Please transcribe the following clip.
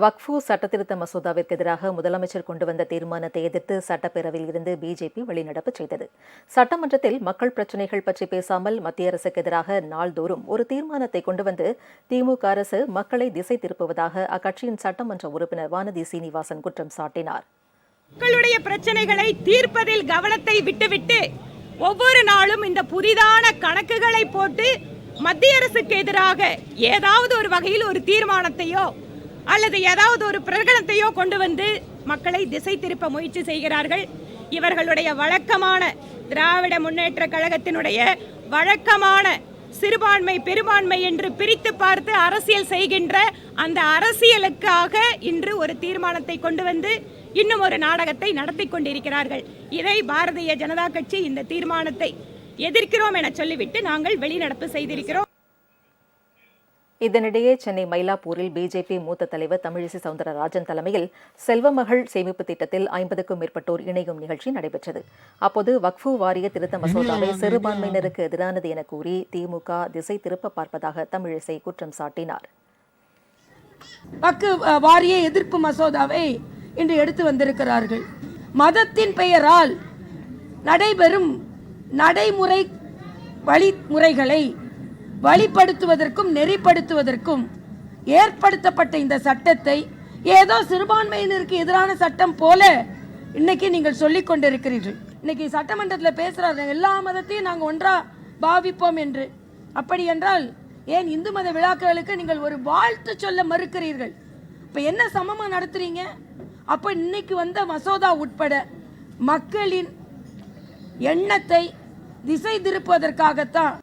வக்ஃபு சட்டத்திருத்த மசோதாவிற்கு எதிராக முதலமைச்சர் கொண்டு வந்த தீர்மானத்தை எதிர்த்து சட்டப்பேரவையில் இருந்து பிஜேபி வெளிநடப்பு செய்தது. சட்டமன்றத்தில் மக்கள் பிரச்சினைகள் பற்றி பேசாமல் மத்திய அரசுக்கு எதிராக நாள்தோறும் ஒரு தீர்மானத்தை கொண்டு வந்து திமுக அரசு மக்களை திசை திருப்புவதாக அக்கட்சியின் சட்டமன்ற உறுப்பினர் வானதி சீனிவாசன் குற்றம் சாட்டினார். மக்களுடைய பிரச்சனைகளை தீர்ப்பதில் கவனத்தை விட்டுவிட்டு ஒவ்வொரு நாளும் இந்த புதிதான கணக்குகளை போட்டு மத்திய அரசுக்கு எதிராக ஏதாவது ஒரு வகையில் ஒரு தீர்மானத்தையோ அல்லது ஏதாவது ஒரு பிரகடனத்தையோ கொண்டு வந்து மக்களை திசை திருப்ப முயற்சி செய்கிறார்கள். இவர்களுடைய வழக்கமான திராவிட முன்னேற்ற கழகத்தினுடைய வழக்கமான சிறுபான்மை பெரும்பான்மை என்று பிரித்து பார்த்து அரசியல் செய்கின்ற அந்த அரசியலுக்காக இன்று ஒரு தீர்மானத்தை கொண்டு வந்து இன்னும் ஒரு நாடகத்தை நடத்தி கொண்டிருக்கிறார்கள். இதை பாரதிய ஜனதா கட்சி இந்த தீர்மானத்தை எதிர்க்கிறோம் என சொல்லிவிட்டு நாங்கள் வெளிநடப்பு செய்திருக்கிறோம். இதனிடையே சென்னை மயிலாப்பூரில் பிஜேபி மூத்த தலைவர் தமிழிசை சவுந்தரராஜன் தலைமையில் செல்வமகள் சேமிப்பு திட்டத்தில் ஐம்பதுக்கும் மேற்பட்டோர் இணையும் நிகழ்ச்சி நடைபெற்றது. அப்போது வக்ஃபு வாரிய திருத்த மசோதாவை சிறுபான்மையினருக்கு எதிரானது என கூறி திமுக திசை திருப்ப பார்ப்பதாக தமிழிசை குற்றம் சாட்டினார். வக்கு வாரிய எதிர்ப்பு மசோதாவை இன்று எடுத்து வந்திருக்கிறார்கள். மதத்தின் பெயரால் நடைபெறும் நடைமுறை வழிமுறைகளை வழிப்படுத்துவதற்கும் நெறிப்படுத்துவதற்கும் ஏற்படுத்தப்பட்ட இந்த சட்டத்தை ஏதோ சிறுபான்மையினருக்கு எதிரான சட்டம் போல இன்னைக்கு நீங்கள் சொல்லிக் கொண்டிருக்கிறீர்கள். இன்னைக்கு சட்டமன்றத்தில் பேசுறாங்க எல்லா மதத்தையும் நாங்கள் ஒன்றா பாவிப்போம் என்று. அப்படி என்றால் ஏன் இந்து மத விழாக்களுக்கு நீங்கள் ஒரு வாழ்த்து சொல்ல மறுக்கிறீர்கள்? இப்போ என்ன சமமாக நடத்துறீங்க? அப்போ இன்னைக்கு வந்த மசோதா உட்பட மக்களின் எண்ணத்தை திசை திருப்புவதற்காகத்தான்